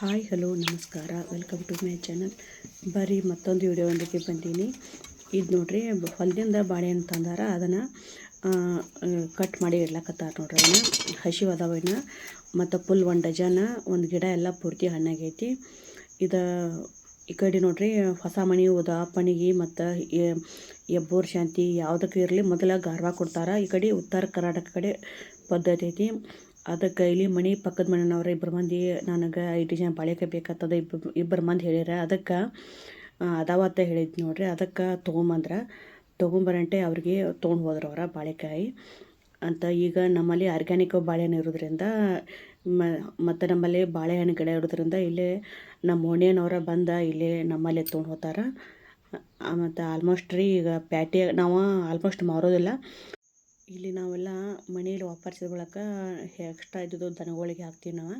Hi, hello, ನಮಸ್ಕಾರ. Welcome to my channel ಬರ್ರಿ, ಮತ್ತೊಂದು ವಿಡಿಯೋದೊಂದಿಗೆ ಬಂದೀನಿ. ಇದು ನೋಡ್ರಿ, ಹೊಲ್ದಿಂದ ಬಾಳೆಹಣ್ಣು ತಂದಾರ. ಅದನ್ನು ಕಟ್ ಮಾಡಿ ಇಡ್ಲಕತ್ತಾರ ನೋಡ್ರಿ ಅದನ್ನು ಹಸಿವು ಅದಾವ ಇನ್ನು. ಮತ್ತು ಫುಲ್ ಒಂದು ಡಜನ, ಒಂದು ಗಿಡ ಎಲ್ಲ ಪೂರ್ತಿ ಹಣ್ಣಾಗೈತಿ ಇದು, ಈ ಕಡೆ ನೋಡ್ರಿ ಹೊಸ ಮಣಿ ಉದ ಪಣಿಗೆ ಮತ್ತು ಎಬ್ಬೂರ್ ಶಾಂತಿ ಯಾವುದಕ್ಕೆ ಇರಲಿ, ಮೊದಲ ಗಾರ್ವಾ ಕೊಡ್ತಾರೆ. ಈ ಕಡೆ ಉತ್ತರ ಕರ್ನಾಟಕ ಕಡೆ ಪದ್ಧತಿ ಐತಿ. ಅದಕ್ಕೆ ಇಲ್ಲಿ ಮನೆ ಪಕ್ಕದ ಮನೆಯವ್ರ ಇಬ್ಬರು ಮಂದಿ, ನನಗೆ ಐದು ಜನ ಬಾಳೆಕಾಯಿ ಬೇಕಾಗ್ತದೆ ಇಬ್ಬರು ಇಬ್ಬರು ಮಂದಿ ಹೇಳ್ಯಾರ ಅದಕ್ಕೆ ಅದಾವ ಅಂತ ಹೇಳಿದ್ ನೋಡ್ರಿ. ಅದಕ್ಕೆ ತೊಗೊಂಬಂದ್ರೆ ತೊಗೊಂಬರಂಟೆ ಅವ್ರಿಗೆ ತೊಗೊಂಡು ಹೋದ್ರು ಅವ್ರ ಬಾಳೆಕಾಯಿ. ಅಂತ ಈಗ ನಮ್ಮಲ್ಲಿ ಆರ್ಗ್ಯಾನಿಕ್ ಬಾಳೆಹಣ್ಣು ಇರೋದ್ರಿಂದ ಮತ್ತು ನಮ್ಮಲ್ಲಿ ಬಾಳೆಹಣ್ಣು ಗಿಡ ಇರೋದ್ರಿಂದ ಇಲ್ಲೇ ನಮ್ಮ ಓಣಿಯನವರ ಬಂದ ಇಲ್ಲೇ ನಮ್ಮಲ್ಲಿ ತೊಗೊಂಡು ಹೋಗ್ತಾರೆ ಮತ್ತು ಆಲ್ಮೋಸ್ಟ್ ರೀ ಈಗ ಪ್ಯಾಟಿ ನಾವು ಆಲ್ಮೋಸ್ಟ್ ಮಾರೋದಿಲ್ಲ. ಇಲ್ಲಿ ನಾವೆಲ್ಲ ಮನೆಯಲ್ಲಿ ವಾಪರ್ಸಿದ ಬಳಕ ಎಕ್ಸ್ಟ್ರಾ ಇದ್ದಿದ್ದು ದನಗಳಿಗೆ ಹಾಕ್ತೀವಿ ನಾವು.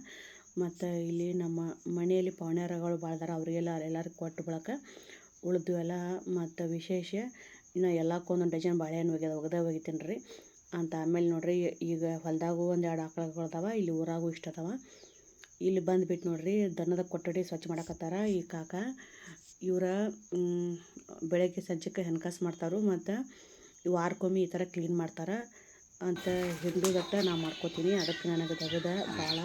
ಮತ್ತು ಇಲ್ಲಿ ನಮ್ಮ ಮನೆಯಲ್ಲಿ ಪೌಣ್ಯಾರಗಳು ಬಾಳ್ದಾರ, ಅವರಿಗೆಲ್ಲ ಎಲ್ಲರಿಗೂ ಕೊಟ್ಟು ಬಳಕ ಉಳಿದು ಎಲ್ಲ ಮತ್ತು ವಿಶೇಷ ಇನ್ನು ಎಲ್ಲ ಒಂದೊಂದು ಡಜನ್ ಬಾಳೆಹಣ್ಣು ಒಗ್ಯದ ಒಗ್ದ ಒಗಿತೀನಿ ರೀ. ಅಂತ ಆಮೇಲೆ ನೋಡಿರಿ ಈಗ ಹೊಲದಾಗೂ ಒಂದು ಎರಡು ಆಕಳುಗಳು ಅದಾವ, ಇಲ್ಲಿ ಊರಾಗೂ ಇಷ್ಟ ಅದಾವ. ಇಲ್ಲಿ ಬಂದುಬಿಟ್ಟು ನೋಡಿರಿ ದನದ ಕೊಠಡಿ ಸ್ವಚ್ಛ ಮಾಡಕತ್ತಾರ ಈ ಕಾಕ. ಇವರ ಬೆಳಗ್ಗೆ ಸಂಜೆಗೆ ಹೆಣ್ಕಾಸು ಮಾಡ್ತಾರೆ ಮತ್ತು ವಾರಕ್ಕೊಮ್ಮೆ ಈ ಥರ ಕ್ಲೀನ್ ಮಾಡ್ತಾರೆ. ಅಂತ ಹಿಡಿದಟ್ಟ ನಾ ಮಾಡ್ಕೋತೀನಿ. ಅದಕ್ಕೆ ನನಗೆ ತೆಗೆದ ಭಾಳ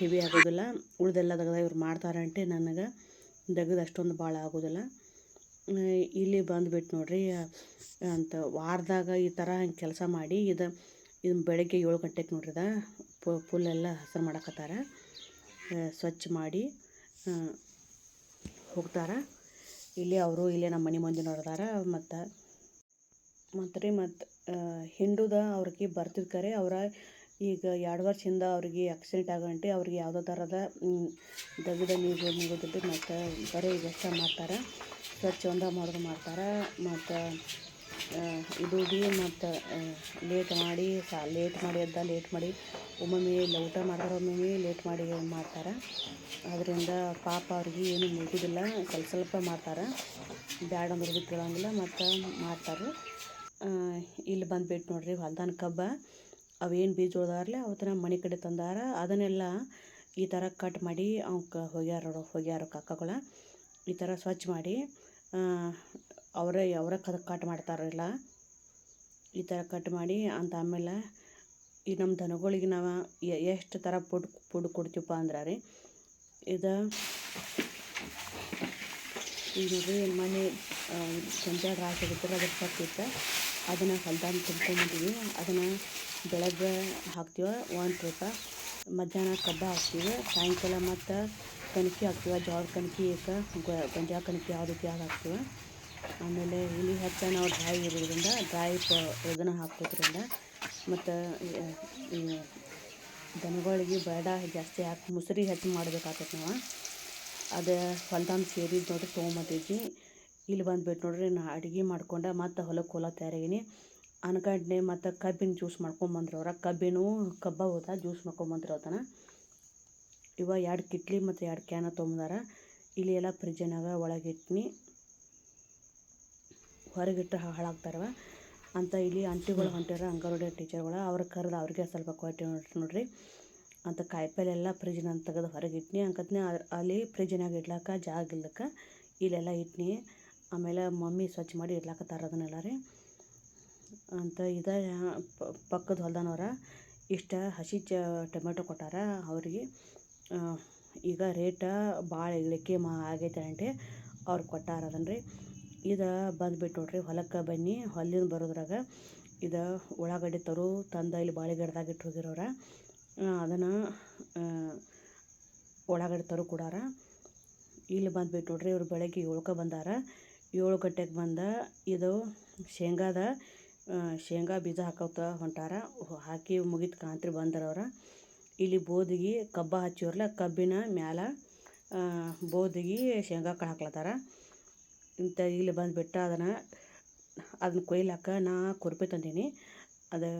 ಹೆವಿ ಆಗೋದಿಲ್ಲ. ಉಳ್ದೆಲ್ಲ ತೆಗೆದ ಇವ್ರು ಮಾಡ್ತಾರಂటే ನನಗೆ. ತೆಗೆದು ಅಷ್ಟೊಂದು ಭಾಳ ಆಗೋದಿಲ್ಲ. ಇಲ್ಲಿ ಬಂದುಬಿಟ್ಟು ನೋಡಿರಿ, ಅಂತ ವಾರದಾಗ ಈ ಥರ ಹಿಂಗೆ ಕೆಲಸ ಮಾಡಿ ಇದು ಇದು ಬೆಳಗ್ಗೆ ಏಳು ಗಂಟೆಗೆ ನೋಡ್ರಿ ಇದು ಫುಲ್ ಎಲ್ಲ ಹಸಿರು ಮಾಡಕತ್ತಾರ. ಸ್ವಚ್ಛ ಮಾಡಿ ಹೋಗ್ತಾರೆ. ಇಲ್ಲಿ ಅವರು, ಇಲ್ಲೇ ನಮ್ಮ ಮನೆ ಮಂದಿ ನೋಡ್ದಾರ ಮತ್ತು ಮತ್ತು ರೀ ಮತ್ತು ಹಿಂಡುದ ಅವ್ರಿಗೆ ಬರ್ತಿದ್ ಕರೆ. ಅವರ ಈಗ ಎರಡು ವರ್ಷದಿಂದ ಅವ್ರಿಗೆ ಆಕ್ಸಿಡೆಂಟ್ ಆಗಂಟಿ, ಅವ್ರಿಗೆ ಯಾವುದೋ ಥರದ ದಗದ ನೀರು ಮುಗಿದಿದ್ದು ಮತ್ತು ಬರೀ ಇದಷ್ಟೇ ಮಾಡ್ತಾರೆ, ಸ್ವಚ್ಛ ಒಂದ ಮಾಡೋದು ಮಾಡ್ತಾರೆ. ಮತ್ತು ಇದು ಭೀ ಮತ್ತು ಲೇಟ್ ಮಾಡಿ, ಸಾ ಲೇಟ್ ಮಾಡಿ ಎದ್ದ ಲೇಟ್ ಮಾಡಿ ಒಮ್ಮೊಮ್ಮೆ ಊಟ ಮಾಡಿದ್ರೆ ಒಮ್ಮೊಮ್ಮೆ ಲೇಟ್ ಮಾಡಿ ಮಾಡ್ತಾರೆ. ಅದರಿಂದ ಪಾಪ ಅವ್ರಿಗೆ ಏನೂ ಮುಗಿದಿಲ್ಲ, ಸ್ವಲ್ಪ ಸ್ವಲ್ಪ ಮಾಡ್ತಾರೆ. ಬ್ಯಾಡ ಅಂದ್ರೆ ಕೇಳೋಂಗಿಲ್ಲ ಮತ್ತು ಮಾಡ್ತಾರೆ ಇಲ್ಲಿ ಬಂದ್ಬಿಟ್ಟು ನೋಡ್ರಿ ಹೊಲ್ದಾನ ಕಬ್ಬ. ಅವೇನು ಬೀಜ ಉಳ್ದಾರಲ್ಲ ಅವತ್ತಿನ ಮನೆ ಕಡೆ ತಂದಾರ. ಅದನ್ನೆಲ್ಲ ಈ ಥರ ಕಟ್ ಮಾಡಿ ಅವಕ್ಕೆ ಹೋಗ್ಯಾರ ಹೋಗ್ಯಾರ ಕಾಕಗಳ ಈ ಥರ ಸ್ವಚ್ಛ ಮಾಡಿ ಅವರೇ, ಅವರ ಕದ ಕಟ್ ಮಾಡ್ತಾರಲ್ಲ. ಈ ಥರ ಕಟ್ ಮಾಡಿ ಅಂತ ಆಮೇಲೆ ಈ ನಮ್ಮ ದನಗಳಿಗೆ ನಾವು ಎಷ್ಟು ಥರ ಫುಡ್ ಫುಡ್ ಕೊಡ್ತೀವಪ್ಪ ಅಂದ್ರೆ ರೀ ಇದು ಈಗ ಮನೆ ಸಂಜೆ ರಾಶಿ ಅದ್ರ ಸತ್ತಿತ್ತು ಅದನ್ನು ಹೊಲ್ದಾಗ ತುಂಬ್ಕೊಂಡ್ಬಿಟ್ಟಿವಿ ಅದನ್ನು ಬೆಳಗ್ಗೆ ಹಾಕ್ತೀವಿ ಒಂದು ಟ್ರಿಪ ಮಧ್ಯಾಹ್ನ ಕಬ್ಬ ಹಾಕ್ತೀವಿ. ಸಾಯಂಕಾಲ ಮತ್ತು ಕಣಕಿ ಹಾಕ್ತೀವಿ. ಜೋಳದ ಕಣಕಿ ಏಕ ಗಂಜಾ ಕಣಕಿ ಯಾವ ರೀತಿ ಯಾವ್ದು ಹಾಕ್ತೀವಿ. ಆಮೇಲೆ ಇಲ್ಲಿ ಹೆಚ್ಚ ನಾವು ಡ್ರೈ ಇರೋದ್ರಿಂದ, ಡ್ರೈ ಪ ಇದನ್ನು ಹಾಕೋದ್ರಿಂದ ಮತ್ತು ದನಗಳಿಗೆ ಬೇಡ ಜಾಸ್ತಿ ಹಾಕಿ, ಮುಸ್ರಿ ಹೆಚ್ಚು ಮಾಡ್ಬೇಕಾಗ್ತೈತೆ ನಾವು ಅದು ಹೊಲ್ದಾನ ಸೇರಿದ್ದು ನೋಡ್ರಿ ತೊಗೊಂಬಂದಿದ್ವಿ ಇಲ್ಲಿ ಬಂದುಬಿಟ್ಟು ನೋಡ್ರಿ, ನಾ ಅಡುಗೆ ಮಾಡ್ಕೊಂಡು ಮತ್ತು ಹೊಲಕ್ಕೆ ಹೊಲ ತಯಾರಾಗೀನಿ. ಅನ್ಕಂಡ್ನೆ ಮತ್ತು ಕಬ್ಬಿನ ಜ್ಯೂಸ್ ಮಾಡ್ಕೊಂಬಂದ್ರು ಅವ್ರ ಕಬ್ಬಿನೂ ಕಬ್ಬ ಹೋದ ಜ್ಯೂಸ್ ಮಾಡ್ಕೊಂಬಂದ್ರು ಅವತನ. ಇವ ಎರಡು ಕಿಟ್ಲಿ ಮತ್ತು ಎರಡು ಕ್ಯಾನ ತೊಗೊಂಬಂದಾರ ಇಲ್ಲಿ ಎಲ್ಲ ಫ್ರಿಜ್ಜಿನಾಗ ಒಳಗಿಟ್ನಿ ಹೊರಗಿಟ್ಟು ಹಾಳಾಗ್ತಾರವ ಅಂತ ಇಲ್ಲಿ ಆಂಟಿಗಳು ಹೊಂಟಿರ ಅಂಗನವಾಡಿ ಟೀಚರ್ಗಳು ಅವ್ರ ಕರೆದು ಅವ್ರಿಗೆ ಸ್ವಲ್ಪ ಕೊಟ್ಟು ನೋಡ್ರಿ ನೋಡ್ರಿ. ಅಂತ ಕಾಯಿಪಲ್ಲೆ ಎಲ್ಲ ಫ್ರಿಜ್ನಾಗ ತೆಗೆದು ಹೊರಗೆ ಇಟ್ನಿ. ಅಂಕತ್ನೆ ಅಲ್ಲಿ ಫ್ರಿಜ್ನಾಗ ಇಡ್ಲಾಕ ಜಾಗ ಇಲ್ಲಕ್ಕ. ಇಲ್ಲೆಲ್ಲ ಇಟ್ನಿ. ಆಮೇಲೆ ಮಮ್ಮಿ ಸ್ವಚ್ಛ ಮಾಡಿ ಇಡ್ಲಾಕತ್ತಾರ ಅದನ್ನೆಲ್ಲ ರೀ. ಅಂತ ಇದ ಪಕ್ಕದ ಹೊಲ್ದನವ್ರ ಇಷ್ಟ ಹಸಿ ಚ, ಟೊಮೆಟೊ ಕೊಟ್ಟಾರ ಅವ್ರಿಗೆ. ಈಗ ರೇಟ ಭಾಳ ಇಳಿಕೆ ಮಾ, ಆಗೈತೆ ಅಂಟೆ ಅವ್ರು ಕೊಟ್ಟಾರ ಅದನ್ನ ರೀ. ಇದು ಬಂದುಬಿಟ್ಟು ನೋಡ್ರಿ ಹೊಲಕ್ಕೆ ಬನ್ನಿ ಹೊಲಿಂದ ಬರೋದ್ರಾಗ ಇದು ಉಳ್ಳಾಗಡ್ಡಿ ತರು ತಂದ ಇಲ್ಲಿ ಬಾಳೆ ಗಿಡದಾಗ ಇಟ್ಟು ಹೋಗಿರೋರ. ಅದನ್ನು ಉಳ್ಳಾಗಡ್ಡಿ ತರು ಕೊಡಾರ. ಇಲ್ಲಿ ಬಂದ್ಬಿಟ್ಟು ನೋಡ್ರಿ ಇವ್ರು ಬೆಳಗ್ಗೆ ಏಳ್ಕೊ ಬಂದಾರ. ಏಳು ಗಂಟೆಗೆ ಬಂದ ಇದು ಶೇಂಗಾದ ಶೇಂಗಾ ಬೀಜ ಹಾಕೋತ ಹೊಂಟಾರ. ಹಾಕಿ ಮುಗಿತು ಕಾಂತ್ರಿ ಬಂದಾರ ಅವ್ರ. ಇಲ್ಲಿ ಬೋದಿಗೆ ಕಬ್ಬ ಹಚ್ಚಿವ್ರಲ್ಲ, ಕಬ್ಬಿನ ಮ್ಯಾಲ ಬೋದಿಗೆ ಶೇಂಗಾ ಕಾಳು ಹಾಕ್ಲತ್ತಾರ ಇಂಥ ಇಲ್ಲಿ ಬಂದುಬಿಟ್ಟು ಅದನ್ನು ಅದನ್ನ ಕೊಯ್ಲಾಕ ನಾ ಕುರ್ಪಿ ತಂದೀನಿ. ಅದು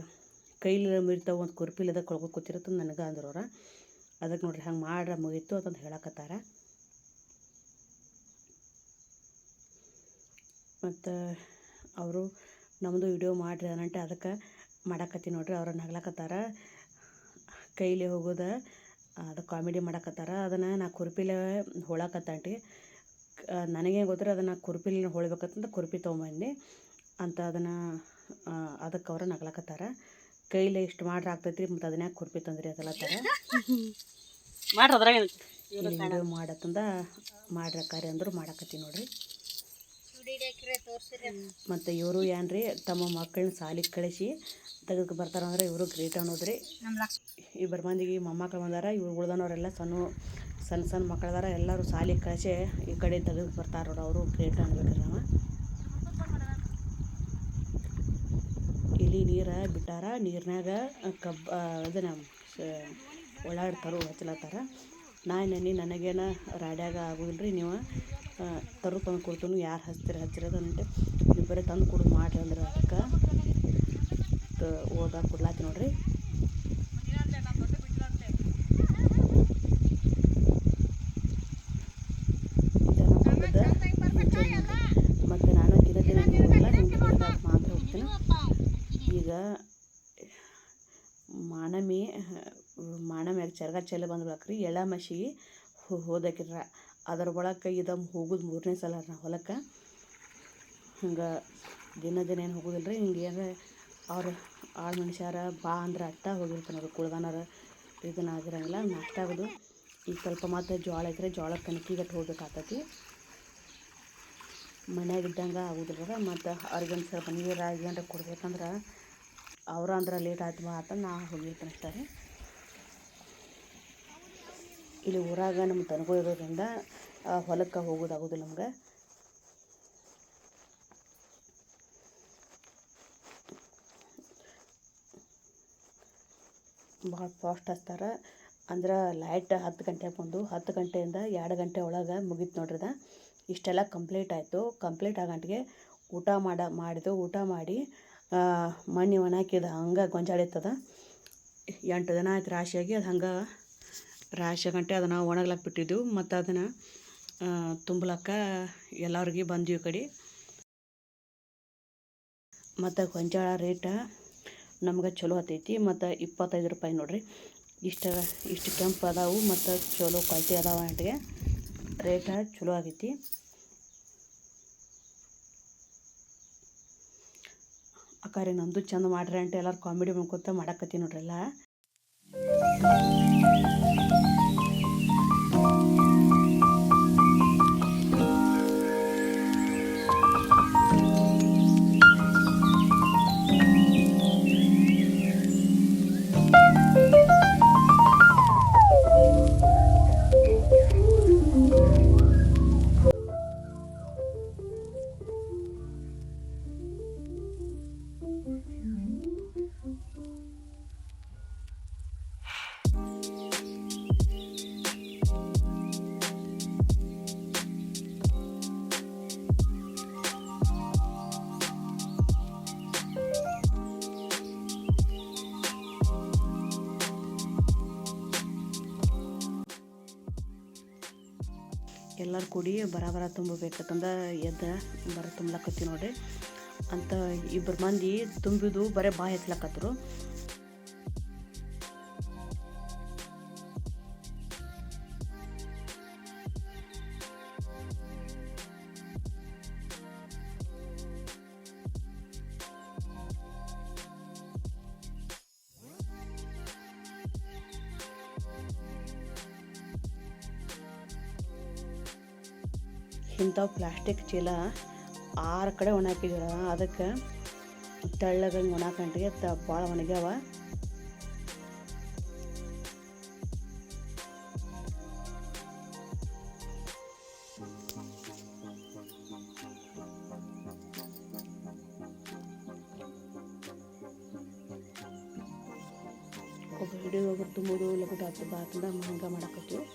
ಕೈಲಿ ಮಿರ್ತಾವ ಒಂದು ಕುರ್ಪಿಲದಾಗ ಕೊಳ್ಕೊ ಕೂತಿರತ್ತ ನನಗೆ ಅಂದ್ರವ್ರ ಅದಕ್ಕೆ ನೋಡ್ರಿ ಹಂಗೆ ಮಾಡ್ರ ಮುಗೀತು ಅಂತಂದು ಹೇಳಕತ್ತಾರ. ಮತ್ತು ಅವರು ನಮ್ಮದು ವಿಡಿಯೋ ಮಾಡಿರಿ ಅನಂಟೆ ಅದಕ್ಕೆ ಮಾಡಾಕತ್ತೀನಿ ನೋಡಿರಿ ಅವ್ರು ನಗ್ಲಕತ್ತಾರ. ಕೈಲಿ ಹೋಗೋದ ಅದು ಕಾಮಿಡಿ ಮಾಡಕತ್ತಾರ. ಅದನ್ನು ನಾ ಕುರ್ಪಿಲೆ ಹೊಳಕತ್ತಾಂಟಿ ನನಗೇನು ಗೊತ್ತಿರ ಅದನ್ನು ಕುರ್ಪಿಲಿ ಹೊಳ್ಬೇಕಂತ ಕುರ್ಪಿ ತೊಗೊಂಬಂದು ಅಂತ ಅದನ್ನು ಅದಕ್ಕೆ ಅವ್ರು ನಗ್ಲಕತ್ತಾರ. ಕೈಲಿ ಇಷ್ಟು ಮಾಡ್ರೆ ಆಗ್ತೈತಿ ಮತ್ತು ಅದನ್ನ ಕುರ್ಪಿ ತಂದ್ರಿ ಅದಲ್ಲತ್ತಾರ ಮಾಡ್ರಿ ಅದ್ರಾಗ ವಿಡಿಯೋ ಮಾಡತ್ತಂದ ಮಾಡ್ರಕ್ಕಾರಿ ಅಂದ್ರು ಮಾಡಕತ್ತೀನಿ ನೋಡ್ರಿ. ಮತ್ತು ಇವರು ಏನ್ರಿ ತಮ್ಮ ಮಕ್ಕಳನ್ನ ಸಾಲಿಗೆ ಕಳಿಸಿ ತೆಗೆದು ಬರ್ತಾರಂದ್ರೆ ಇವರು ಗ್ರೇಟ್ ಅನ್ನೋದ್ರಿ. ಇಬ್ಬರು ಮಂದಿಗೆ ಮೊಮ್ಮಕ್ಕಳು ಬಂದಾರ ಇವ್ರು ಉಳ್ದನವರೆಲ್ಲ ಸಣ್ಣ ಸಣ್ಣ ಸಣ್ಣ ಮಕ್ಕಳದಾರ ಎಲ್ಲರೂ ಸಾಲಿಗೆ ಕಳಿಸಿ ಈ ಕಡೆ ತೆಗೆದು ಬರ್ತಾರ ನೋಡು ಅವರು ಗ್ರೇಟ್ ಅನ್ಬೇಕ್ರಿ ನಾವು. ಇಲ್ಲಿ ನೀರು ಬಿಟ್ಟಾರ ನೀರಿನಾಗ ಕಬ್ಬ ಇದನ್ನ ಒಳ್ಳಾಡ್ತಾರ ಹಚ್ಚಲತ್ತಾರ ನಾನು ನೆನೆ ನನಗೇನ ರಾಡ್ಯಾಗ ಆಗೋದಿಲ್ಲ ರೀ ನೀವು? ತರು ತಂದು ಕೊಡ್ತೀನಿ, ಯಾರು ಹಚ್ತೀರ ಹಚ್ಚಿರೋದಂತೆ ನೀವು ಬರೀ ತಂದು ಕೊಡು ಮಾಡಿರಿ ಅಂದ್ರೆ ಅದಕ್ಕೆ ಓದಾಗ ಕೊಡ್ಲಾತಿ ನೋಡ್ರಿ. ಮತ್ತು ನಾನು ದಿನ ದಿನ ಹೋಗಲ್ಲ ಮಾತ್ರ ಹೋಗ್ತೀನಿ. ಈಗ ಮಾನಮಿ, ಮಾನಮ್ಯಾಗ ಚರ್ಗ ಚೆಲ್ಲ ಬಂದ್ಬಿಡಕ್ರಿ ಎಳ ಮಸಿಗೆ ಹೋದಕ್ಕಿರ ಅದ್ರ ಒಳಗೆ ಇದು ಹೋಗುದು ಮೂರನೇ ಸಲ ನಾ ಹೊಲಕ್ಕೆ. ಹಿಂಗೆ ದಿನ ದಿನ ಏನು ಹೋಗೋದಿಲ್ಲ ರೀ ಹಿಂಗೆ ಏನಾರ ಅವ್ರು ಆಳು ಮನುಷ್ಯರ ಬಾ ಅಂದ್ರೆ ಅಟ್ಟ ಹೋಗಿರ್ತಾನೆ ಅದು ಕುಳ್ದಾನಾರ ಇದನ್ನ ಆಗಿರಂಗಿಲ್ಲ ನಷ್ಟ ಆಗೋದು. ಈಗ ಸ್ವಲ್ಪ ಮತ್ತೆ ಜೋಳ ಐತ್ರಿ ಜೋಳ ಕಣಕಿಗಟ್ಟು ಹೋಗ್ಬೇಕಾಗ್ತತಿ ಮನ್ಯಾಗ ಇದ್ದಂಗೆ ಆಗೋದಿಲ್ಲ ಮತ್ತು ಅವ್ರಿಗೆ ಒಂದು ಸ್ವಲ್ಪ ನೀರು ಏನಾರ ಕೊಡ್ಬೇಕಂದ್ರೆ ಅವ್ರು ಅಂದ್ರೆ ಲೇಟ್ ಆಯ್ತು ಬಾ ಅಂತ ನಾ ಹೋಗಿರ್ತೀನಿ ಅಷ್ಟೇ ರೀ. ಇಲ್ಲಿ ಊರಾಗ ನಮ್ಮ ತನಗೂ ಇರೋದ್ರಿಂದ ಹೊಲಕ್ಕೆ ಹೋಗೋದಾಗೋದಿಲ್ಲ ನಮ್ಗೆ. ಭಾಳ ಫಾಸ್ಟ್ ಹಚ್ತಾರೆ. ಅಂದ್ರೆ ಲೈಟ್ ಹತ್ತು ಗಂಟೆಗೆ ಬಂದು ಹತ್ತು ಗಂಟೆಯಿಂದ ಎರಡು ಗಂಟೆ ಒಳಗೆ ಮುಗೀತು ನೋಡ್ರಿ ಇದು ಇಷ್ಟೆಲ್ಲ ಕಂಪ್ಲೀಟ್ ಆಯಿತು. ಕಂಪ್ಲೀಟ್ ಆಗಂಟಿಗೆ ಊಟ ಮಾಡ ಮಾಡಿದೆವು ಊಟ ಮಾಡಿ ಮಣ್ಣಿ ಒಣಾಕಿದ ಹಂಗೆ ಹಂಗೆ ಗೊಂಜಾಳಿತ್ತದ ಎಂಟು ದಿನ ಆಯ್ತು ರಾಶಿಯಾಗಿ ಅದು ಹಂಗೆ ರಾಶಿ ಗಂಟೆ ಅದನ್ನು ಒಣಗ್ಲಕ್ಕೆ ಬಿಟ್ಟಿದ್ದೆವು ಮತ್ತು ಅದನ್ನು ತುಂಬಲಕ್ಕ ಎಲ್ಲರಿಗೆ ಬಂದೀವಿ ಕಡೆ. ಮತ್ತು ಗೊಂಜಾಳ ರೇಟ ನಮ್ಗೆ ಚಲೋ ಹತ್ತೈತಿ ಮತ್ತು ಇಪ್ಪತ್ತೈದು ರೂಪಾಯಿ ನೋಡಿರಿ. ಇಷ್ಟು ಇಷ್ಟು ಕೆಂಪು ಅದಾವು ಮತ್ತು ಚಲೋ ಕ್ವಾಲಿಟಿ ಅದಾವ ಅಂಟಿಗೆ ರೇಟ ಚಲೋ ಆಗೈತಿ. ಅಕ್ಕಾರಿ ನಂದು ಚಂದ ಮಾಡ್ರಿ ಅಂತ ಎಲ್ಲರೂ ಕಾಮಿಡಿ ಮಾಡ್ಕೊತ ಮಾಡಕತ್ತಿ ನೋಡ್ರಿ ಎಲ್ಲ. ಎಲ್ಲರೂ ಕೂಡಿ ಬರ ಬರ ತುಂಬಬೇಕಂತಂದ ಎದ್ದ ಬರ ತುಂಬಲಕತ್ತಿ ನೋಡಿ ಅಂತ ಇಬ್ಬರು ಮಂದಿ ತುಂಬಿದು ಬರೀ ಬಾಯಿ ಹಚ್ಲಕತ್ರು ಇಂಥವು ಪ್ಲಾಸ್ಟಿಕ್ ಚೀಲ ಆರು ಕಡೆ ಒಣ ಹಾಕಿದ್ದೀರ ಅದಕ್ಕೆ ತೆಳ್ಳಗಂಗೆ ಒಣ ಕಂಟಿಗೆ ತ ಭಾಳ ಒಣಗ್ಯಾವ. ಒಬ್ಬ ಹಿಡಿಯೋಗ್ರು ತುಂಬೋದು ಲಗುಟ ಹಚ್ಚ ಬಾತಂದ ಹಂಗೆ ಮಾಡಕತ್ತೀವಿ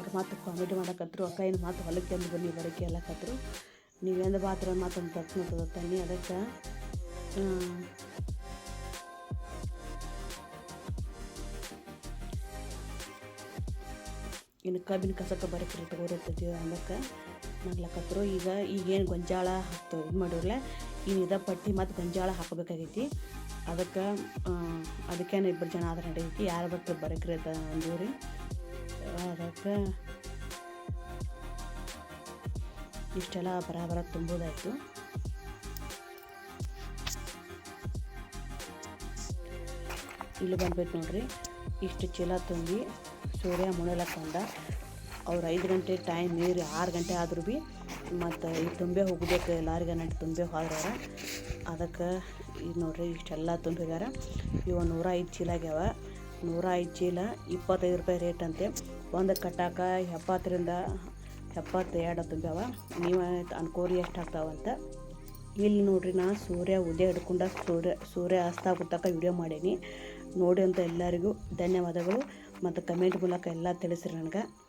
ಅವ್ರು ಮಾತು ಕಾಮಿಡಿ ಮಾಡಕತ್ರು, ಅಕ್ಕ ಏನು ಮಾತು ಹೊಲಕ್ಕೆ ಅಂದು ಬನ್ನಿ, ಬರೋಕೆ ಎಲ್ಲಕತ್ರು ನೀವೆಂದ ಬಾತ್ರ ಮಾತೊಂದು ತಪ್ಪಿಸ್ತದ ತನ್ನಿ ಅದಕ್ಕೆ. ಇನ್ನು ಕಬ್ಬಿನ ಕಸಕ್ಕೆ ಬರಕ್ರಿ ತಗೋರಿರ್ತೈತಿ ಅಂದಕ್ಕೆ ನಗ್ಲಕತ್ರು ಈಗ ಈಗೇನು ಗೊಂಜಾಳ ಹಾಕ್ತೇವೆ ಇದು ಮಾಡಿರಲ್ಲ ಇದ ಪಟ್ಟಿ ಮತ್ತು ಗೊಂಜಾಳ ಹಾಕಬೇಕಾಗೈತಿ. ಅದಕ್ಕೆ ಅದಕ್ಕೇನು ಇಬ್ಬರು ಜನ ಆದ್ರೆ ನಡೀತಿ ಯಾರು ಬರ್ತಾರೆ ಬರಕ್ರಿ ಅಂತ ಅಂದೀವಿ ರೀ. ಅದಕ್ಕೆ ಇಷ್ಟೆಲ್ಲ ಬರಾಬರ ತುಂಬೋದಾಯಿತು. ಇಲ್ಲಿ ಬಂದ್ಬಿಟ್ಟು ನೋಡ್ರಿ, ಇಷ್ಟು ಚೀಲ ತುಂಬಿ ಸೂರ್ಯ ಮುಣಲಕ್ಕೆ ಬಂದ ಅವ್ರು ಐದು ಗಂಟೆ ಟೈಮ್ ಮೀರಿ ಆರು ಗಂಟೆ ಆದ್ರೂ ಭೀ ಮತ್ತು ಈ ತುಂಬೆ ಹೋಗ್ಬೇಕು ಲಾರಿಗೆ ನಂಟು ತುಂಬೆ ಹೋದ್ರ ಅದಕ್ಕೆ ಇದು ನೋಡ್ರಿ, ಇಷ್ಟೆಲ್ಲ ತುಂಬಿದಾರ ಇವ ನೂರ ಐದು ಚೀಲ ಆಗ್ಯಾವ. ನೂರ ಐದು ಚೀಲ ಇಪ್ಪತ್ತೈದು ರೂಪಾಯಿ ರೇಟ್ ಅಂತೆ. ಒಂದು ಕಟ್ಟಾಕ ಎಪ್ಪತ್ತರಿಂದ ಎಪ್ಪತ್ತೆರಡು ತುಂಬ್ಯಾವ. ನೀವು ಅನ್ಕೋರಿ ಎಷ್ಟು ಆಗ್ತಾವಂತ. ಇಲ್ಲಿ ನೋಡ್ರಿ ನಾ ಸೂರ್ಯ ಉದಯ ಹಿಡ್ಕೊಂಡ ಸೂರ್ಯ ಸೂರ್ಯ ಅಸ್ತ ಆಗುತ್ತಾಕ ವಿಡಿಯೋ ಮಾಡೀನಿ. ನೋಡಿ ಅಂತ ಎಲ್ಲರಿಗೂ ಧನ್ಯವಾದಗಳು. ಮತ್ತು ಕಮೆಂಟ್ ಮೂಲಕ ಎಲ್ಲ ತಿಳಿಸ್ರಿ ನನಗೆ.